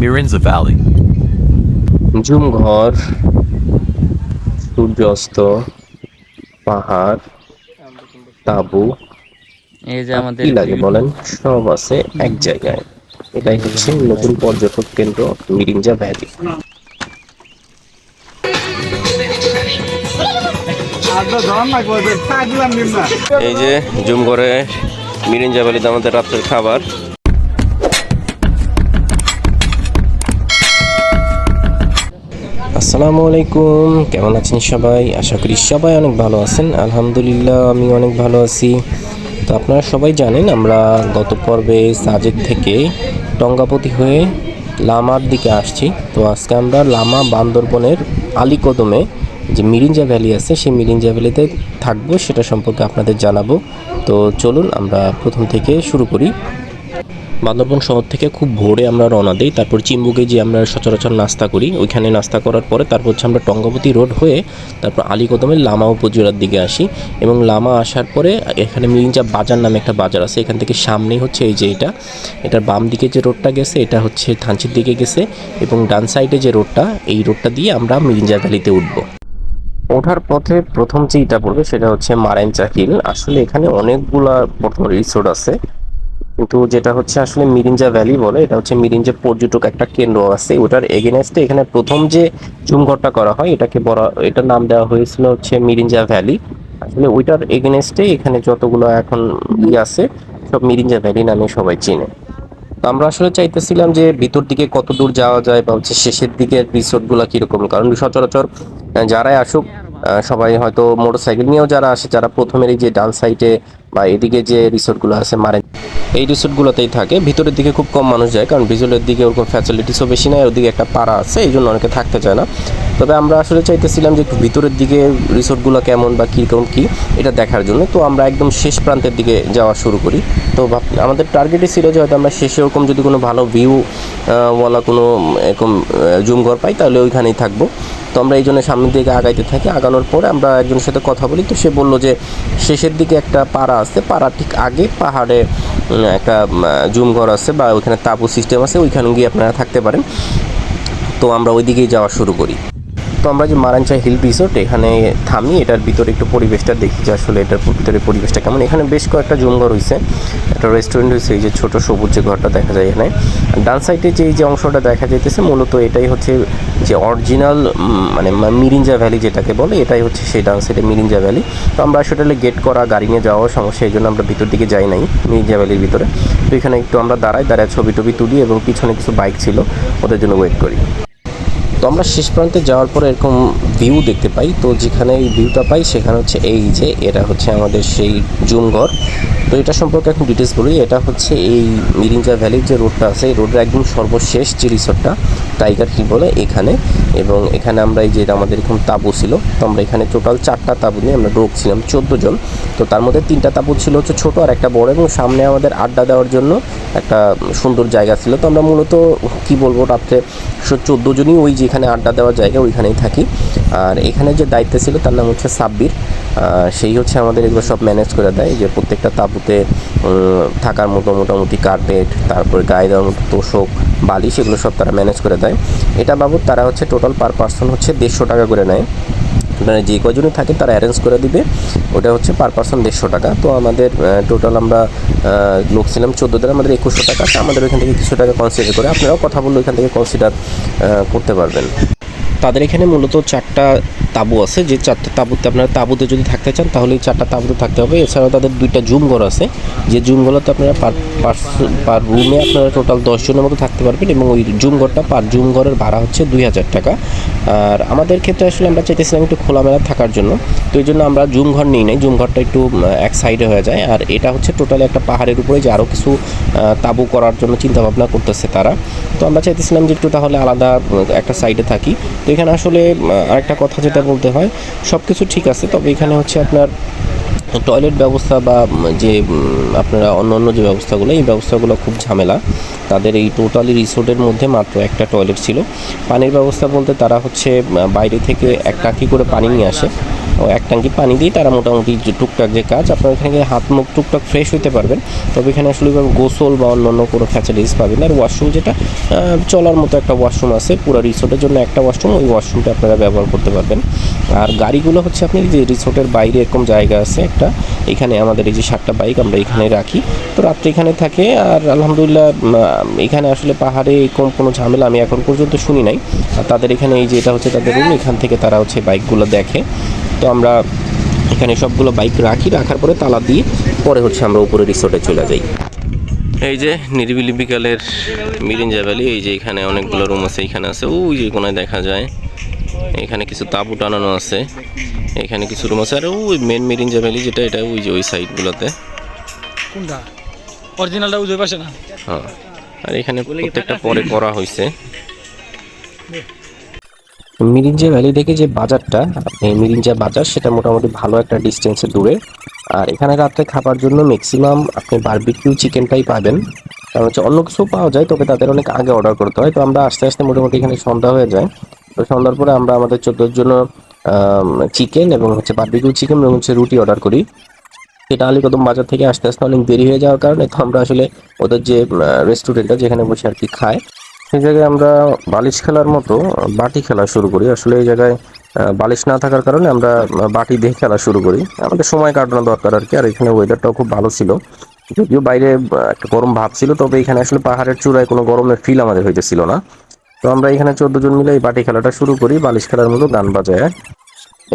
Mirinza Valley. ঝুমঘর সূর্যাস্ত পাহাড় তাবু এই যে আমাদের কি লাগে বলেন? সব আছে এক জায়গায়। এটাই হচ্ছে নতুন পর্যটক কেন্দ্র মিরিঞ্জা ভ্যালি এই যে ঝুমঘরে মিরিঞ্জা ভ্যালিতে আমাদের রাত্রের খাবার। আসসালামু আলাইকুম। কেমন আছেন সবাই? আশা করি সবাই অনেক ভালো আছেন। আলহামদুলিল্লাহ আমি অনেক ভালো আছি। তো আপনারা সবাই জানেন, আমরা গত পর্বে সাজেক থেকে টঙ্গাপতি হয়ে লামার দিকে আসছি। তো আজকে আমরা লামা বান্দরবনের আলীকদমে যে মিরিঞ্জা ভ্যালি আছে, সেই মিরিঞ্জা ভ্যালিতে থাকব, সেটা সম্পর্কে আপনাদের জানাব। তো চলুন, আমরা প্রথম থেকে শুরু করি। বান্দরবন শহর থেকে খুব ভোরে আমরা রওনা দিই। তারপর চিম্বুকে যে আমরা সচরাচর নাস্তা করি। ওইখানে নাস্তা করার পরে তারপর হচ্ছে আমরা টঙ্গাবতী রোড হয়ে তারপর আলীকদমের লামা উপজেলার দিকে আসি এবং লামা আসার পরে এখানে মিরিঞ্জা বাজার নামে একটা বাজার আছে। এখান থেকে সামনেই হচ্ছে এই যে এটা। এটার বাম দিকে যে রোডটা গেছে, এটা হচ্ছে থানচির দিকে গেছে এবং ডান সাইডে যে রোডটা, এই রোডটা দিয়ে আমরা মিরিঞ্জা ভ্যালিতে উঠবো। ওঠার পথে প্রথম যে ইটা পড়বে সেটা হচ্ছে মারেঞ্চা চাকিল আসলে এখানে অনেকগুলা প্রথম রিসোর্ট আছে। কিন্তু যেটা হচ্ছে আসলে মিরিঞ্জা ভ্যালি বলে, এটা হচ্ছে মিরিঞ্জা পর্যটক একটা কেন্দ্র আছে। ওটার এগেনস্টে এখানে প্রথম যে চুমঘরটা করা হয়, এটাকে বলা, এটার নাম দেওয়া হয়েছিল হচ্ছে মিরিঞ্জা ভ্যালি। আসলে ওইটার এগেনস্টে এখানে যতগুলো এখন ই আছে, সব মিরিঞ্জা ভ্যালি নামে সবাই চিনে। তো আমরা আসলে চাইতেছিলাম যে ভিতর দিকে কত দূর যাওয়া যায় বা হচ্ছে শেষের দিকে রিসোর্টগুলো কীরকম। কারণ সচরাচর যারাই আসুক সবাই হয়তো মোটর সাইকেল নিয়েও যারা আসে, যারা প্রথমের এই যে ডান সাইডে বা এদিকে যে রিসোর্টগুলো আছে মারে এই রিসোর্টগুলোতেই থাকে। ভিতরের দিকে খুব কম মানুষ যায়, কারণ ভিতরের দিকে ওরকম ফ্যাসিলিটিসও বেশি নাই, ওদিকে একটা পাড়া আছে, এই জন্য অনেকে থাকতে চায় না। তবে আমরা আসলে চাইতেছিলাম যে একটু ভিতরের দিকে রিসোর্টগুলো কেমন বা কীরকম কী, এটা দেখার জন্য। তো আমরা একদম শেষ প্রান্তের দিকে যাওয়া শুরু করি। তো আমাদের টার্গেটই ছিল যে হয়তো আমরা শেষে ওরকম যদি কোনো ভালো ভিউ ওয়ালা কোনো এরকম জুম ঘর পাই, তাহলে ওইখানেই থাকব। তো আমরা এই জন্য সামনের দিকে আগাইতে থাকি। আগানোর পরে আমরা একজনের সাথে কথা বলি। তো সে বলল যে শেষের দিকে একটা পাড়া আছে পাড়ার ঠিক আগে পাহাড়ে একটা জুম ঘর আছে বা ওইখানে তাপু সিস্টেম আছে, ওইখানে গিয়ে আপনারা থাকতে পারেন। তো আমরা ওইদিকেই যাওয়া শুরু করি। তো আমরা যে মারাঞ্চা হিল রিসোর্ট এখানে থামি, এটার ভিতরে একটু পরিবেশটা দেখি যে আসলে এটার ভিতরে পরিবেশটা কেমন। এখানে বেশ কয়েকটা জুম ঘর হয়েছে একটা রেস্টুরেন্ট হয়েছে এই যে ছোট সবুজ যে ঘরটা দেখা যায় এখানে। ডান সাইডে যে, এই যে অংশটা দেখা যাইতেছে, মূলত এটাই হচ্ছে যে অরিজিনাল মানে মিরিঞ্জা ভ্যালি যেটাকে বলে, এটাই হচ্ছে সেই ডান সাইডে মিরিঞ্জা ভ্যালি তো আমরা সেটা গেট করা, গাড়ি নিয়ে যাওয়ার সমস্যা এই জন্য আমরা ভিতর দিকে যাই নাই, মিরিঞ্জা ভ্যালির ভিতরে। তো এখানে একটু আমরা দাঁড়াই, দাঁড়ায় ছবি টবি তুলি এবং পিছনে কিছু বাইক ছিল, ওদের জন্য ওয়েট করি। তো আমরা শেষ প্রান্তে যাওয়ার পরে এরকম ভিউ দেখতে পাই। তো যেখানে এই ভিউটা পাই, সেখানে হচ্ছে এই যে এটা হচ্ছে আমাদের সেই জুম ঘর। তো এটা সম্পর্কে এখন ডিটেলস বলি। এটা হচ্ছে এই মিরিঞ্জা ভ্যালির যে রোডটা আছে, এই রোডের একদম সর্বশেষ যে রিসোর্টটা টাইগার হিল বলে এখানে। এবং এখানে আমরা এই যে আমাদের এরকম তাবু ছিল, তো আমরা এখানে টোটাল চারটা তাবু নিয়ে আমরা ঢুকছিলাম চোদ্দ জন। তো তার মধ্যে তিনটা তাবু ছিল হচ্ছে ছোটো আর একটা বড় এবং সামনে আমাদের আড্ডা দেওয়ার জন্য একটা সুন্দর জায়গা ছিল। তো আমরা মূলত কি বলব, রাত্রে চোদ্দ জনই ওই যেখানে আড্ডা দেওয়ার জায়গা ওইখানেই থাকি। আর এখানে যে দায়িত্বে ছিল তার নাম হচ্ছে সাব্বির। সেই হচ্ছে আমাদের এগুলো সব ম্যানেজ করে দেয় যে প্রত্যেকটা তাঁবুতে থাকার মতো মোটামুটি কার্পেট তারপরে গায়ে দেওয়ার মতো তোষক বালি সেগুলো সব তারা ম্যানেজ করে দেয়। এটা বাবদ তারা হচ্ছে টোটাল পার পার্সন হচ্ছে দেড়শো টাকা করে নেয়। মানে যে কজনই থাকে তারা অ্যারেঞ্জ করে দিবে। ওটা হচ্ছে পার পার্সন দেড়শো টাকা। তো আমাদের টোটাল আমরা লোক ছিলাম চোদ্দ দিন আমাদের একুশশো টাকা। আমাদের ওইখান থেকে কিছু টাকা কনসিডার করে আপনারাও কথা বললে ওইখান থেকে কনসিডার করতে পারবেন। তাদের এখানে মূলত চারটা তাঁবু আছে, যে চারটা তাঁবুতে আপনারা তাঁবুতে যদি থাকতে চান, তাহলে এই চারটা তাঁবুতে থাকতে হবে। এছাড়াও তাদের দুইটা জুম ঘর আছে। যে জুম ঘরতে আপনারা পার পার রুমে আপনারা টোটাল দশজনের মতো থাকতে পারবেন এবং ওই জুম ঘরটা পার জুম ঘরের ভাড়া হচ্ছে দুই হাজার টাকা। আর আমাদের ক্ষেত্রে আসলে আমরা চাইতেছিলাম একটু খোলামেলা থাকার জন্য। তো এই জন্য আমরা জুম ঘর নিই নাই জুম ঘরটা একটু এক সাইডে হয়ে যায়। আর এটা হচ্ছে টোটালি একটা পাহাড়ের উপরে যে আরও কিছু তাঁবু করার জন্য চিন্তা ভাবনা করতেছে তারা। তো আমরা চাইতেছিলাম যে একটু তাহলে আলাদা একটা সাইডে থাকি। তো এখানে আসলে আরেকটা কথা যেটা বলতে হয় সব কিছু ঠিক আছে। তবে এখানে হচ্ছে আপনার টয়লেট ব্যবস্থা বা যে আপনারা অন্য অন্য যে ব্যবস্থাগুলো, এই ব্যবস্থাগুলো খুব ঝামেলা। তাদের এই টোটালি রিসোর্টের মধ্যে মাত্র একটা টয়লেট ছিল। পানির ব্যবস্থা বলতে তারা হচ্ছে বাইরে থেকে এক টাকি করে পানি নিয়ে আসে। এক ট্যাঙ্কি পানি দিয়ে তারা মোটামুটি টুকটাক যে কাজ, আপনার এখানে গিয়ে হাত মুখ টুকটাক ফ্রেশ হইতে পারবেন। তবে এখানে আসলে গোসল বা অন্য অন্য কোনো ফ্যাসিলিটিস পাবেন আর ওয়াশরুম যেটা চলার মতো একটা ওয়াশরুম আছে, পুরো রিসোর্টের জন্য একটা ওয়াশরুম ওই ওয়াশরুমটা আপনারা ব্যবহার করতে পারবেন। আর গাড়িগুলো হচ্ছে আপনি যে রিসোর্টের বাইরে এরকম জায়গা আছে একটা, এখানে আমাদের এই যে সাতটা বাইক আমরা এখানে রাখি। তো রাত্রে এখানে থাকে, আর আলহামদুলিল্লাহ এখানে আসলে পাহাড়ে এরকম কোনো ঝামেলা আমি এখন পর্যন্ত শুনি নাই। আর তাদের এখানে এই যে এটা হচ্ছে তাদের রুম এখান থেকে তারা হচ্ছে বাইকগুলো দেখে। তো আমরা এখানে সবগুলো বাইক রাখি রাখার পরে তালা দিয়ে পরে হচ্ছে আমরা উপরে রিসোর্টে চলে যাই। এই যে নিরিবিলি বিকালের মিরিঞ্জা ভ্যালি এই যে এখানে অনেকগুলো রুম আছে এখানে আছে ওই যে কোনায় দেখা যায়। এখানে কিছু তাঁবু টানানো আছে এখানে কিছু রুম আছে আর ওই মেন মিরিঞ্জা ভ্যালি যেটা এটা ওই যে ওই সাইডগুলোতে। কোনটা? অরিজিনালটা বুঝতে পারছে না? হ্যাঁ। আর এখানে প্রত্যেকটা পরে করা হয়েছে মিরিঞ্জা ভ্যালি থেকে যে বাজারটা আপনি মিরিঞ্জা বাজার, সেটা মোটামুটি ভালো একটা ডিস্টেন্সে দূরে। আর এখানে রাত্রে খাবার জন্য ম্যাক্সিমাম আপনি বারবিকিউ চিকেনটাই পাবেন। কারণ হচ্ছে অন্য কিছু পাওয়া যায়, তবে তাদের অনেক আগে অর্ডার করতে হয়। তো আমরা আস্তে আস্তে মোটামুটি এখানে সন্ধ্যা হয়ে যায়। তো সন্ধ্যার পরে আমরা আমাদের চোদ্দোর জন্য চিকেন এবং হচ্ছে বারবিকিউ চিকেন এবং হচ্ছে রুটি অর্ডার করি। সেটা আলীকদম বাজার থেকে আস্তে আস্তে অনেক দেরি হয়ে যাওয়ার কারণে তো আমরা আসলে ওদের যে রেস্টুরেন্টটা যেখানে বসে আর কি খায় সেই জায়গায় আমরা বালিশ খেলার মতো বাটি খেলা শুরু করি। আসলে এই জায়গায় বালিশ না থাকার কারণে আমরা বাটি দিয়ে খেলা শুরু করি। আমাদের সময় কাটানো দরকার আর কি, আর এখানে ওয়েদারটাও খুব ভালো ছিল। যদিও বাইরে একটা গরম ভাব ছিল, তবে এখানে আসলে পাহাড়ের চূড়ায় কোনো গরমের ফিল আমাদের হইতেছিল না। তো আমরা এখানে চোদ্দ জন মিলে এই বাটি খেলাটা শুরু করি, বালিশ খেলার মতো গান বাজায়।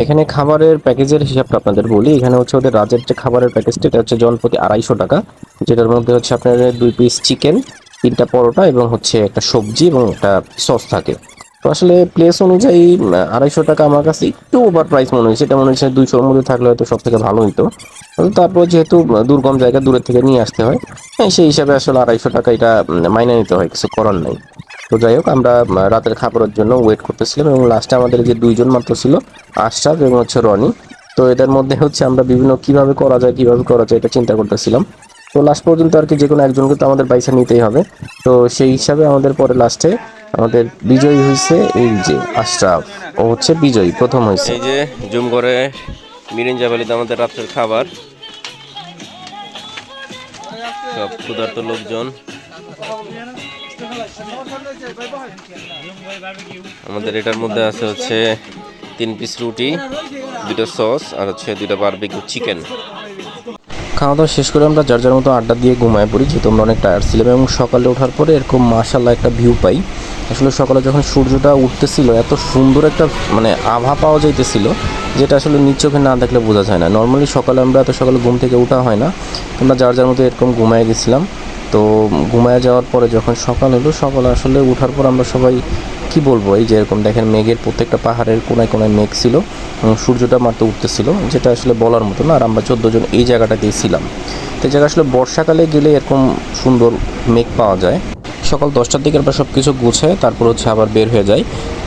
এখানে খাবারের প্যাকেজের হিসাবটা আপনাদের বলি। এখানে হচ্ছে ওদের রাজের যে খাবারের প্যাকেজটা, এটা হচ্ছে জনপ্রতি আড়াইশো টাকা, যেটার মধ্যে হচ্ছে আপনাদের দুই পিস চিকেন তিনটা পরোটা এবং হচ্ছে একটা সবজি এবং একটা সস থাকে। তো আসলে প্লেস অনুযায়ী আড়াইশো টাকা আমার কাছে একটু ওভার প্রাইস মনে হয়েছে। এটা মনে হচ্ছে দুইশোর মধ্যে থাকলে হয়তো সব থেকে ভালো হতো তো তারপর যেহেতু দুর্গম জায়গা দূরের থেকে নিয়ে আসতে হয় হ্যাঁ, সেই হিসাবে আসলে আড়াইশো টাকা এটা মাইনে নিতে হয় কিছু করার নাই। তো যাই হোক আমরা রাতের খাবারের জন্য ওয়েট করতেছিলাম এবং লাস্টে আমাদের যে দুইজন মাত্র ছিল আশরাফ এবং হচ্ছে রনি তো এদের মধ্যে হচ্ছে আমরা বিভিন্ন কীভাবে করা যায় কীভাবে করা যায় এটা চিন্তা করতেছিলাম। তো লাস্ট পর্যন্ত আর কি যে কোনো একজনকে তো আমাদের পয়সা নিতেই হবে। তো সেই হিসাবে আমাদের পরে লাস্টে আমাদের বিজয়ী হয়েছে এই যে আশরাফ। ও হচ্ছে বিজয়ী, প্রথম হয়েছে এই যে জুম করে মিরিঞ্জা বালিতে আমাদের রাত্রের খাবার। সব ক্ষুধার্ত লোকজন। আমাদের এটার মধ্যে আছে হচ্ছে তিন পিস রুটি দুটো সস আর হচ্ছে দুটো বারবিকিউ চিকেন খাওয়া দাওয়া শেষ করে আমরা যার যার মতো আড্ডা দিয়ে ঘুমায় পড়ি, যেহেতু আমরা অনেক টায়ার ছিলাম এবং সকালে ওঠার পরে এরকম মাশাল্লাহ একটা ভিউ পাই। আসলে সকালে যখন সূর্যটা উঠতেছিল, এত সুন্দর একটা মানে আভা পাওয়া যাইতেছিল, যেটা আসলে নিচোখে না দেখলে বোঝা যায় না। নর্মালি সকালে আমরা, এত সকালে ঘুম থেকে ওঠা হয় না। আমরা যার যার মতো এরকম ঘুমায় গেছিলাম। তো ঘুমায় যাওয়ার পরে যখন সকাল হলো, সকাল আসলে ওঠার পর আমরা সবাই কি বলব, এই যে এরকম দেখেন মেঘের প্রত্যেকটা পাহাড়ের কোনায় কোনায় মেঘ ছিল এবং সূর্যটা মারতে উঠতেছিল, যেটা আসলে বলার মতো না, আর আমরা চোদ্দ জন এই জায়গাটাতেই ছিলাম। তো এই জায়গা আসলে বর্ষাকালে গেলে এরকম সুন্দর মেঘ পাওয়া যায়। সকাল দশটার দিকে আমরা সব কিছু গুছে তারপর হচ্ছে আবার বের হয়ে যাই।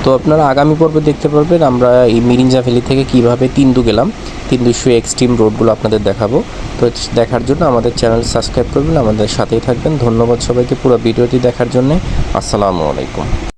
তো আপনারা আগামী পর্বে দেখতে পারবেন আমরা এই মিরিঞ্জা ভ্যালি থেকে কীভাবে তিন্দু গেলাম। তিন্দু শুয়ে এক্সট্রিম রোডগুলো আপনাদের দেখাবো। তো দেখার জন্য আমাদের চ্যানেল সাবস্ক্রাইব করবেন, আমাদের সাথেই থাকবেন। ধন্যবাদ সবাইকে পুরো ভিডিওটি দেখার জন্যে। আসসালামু আলাইকুম।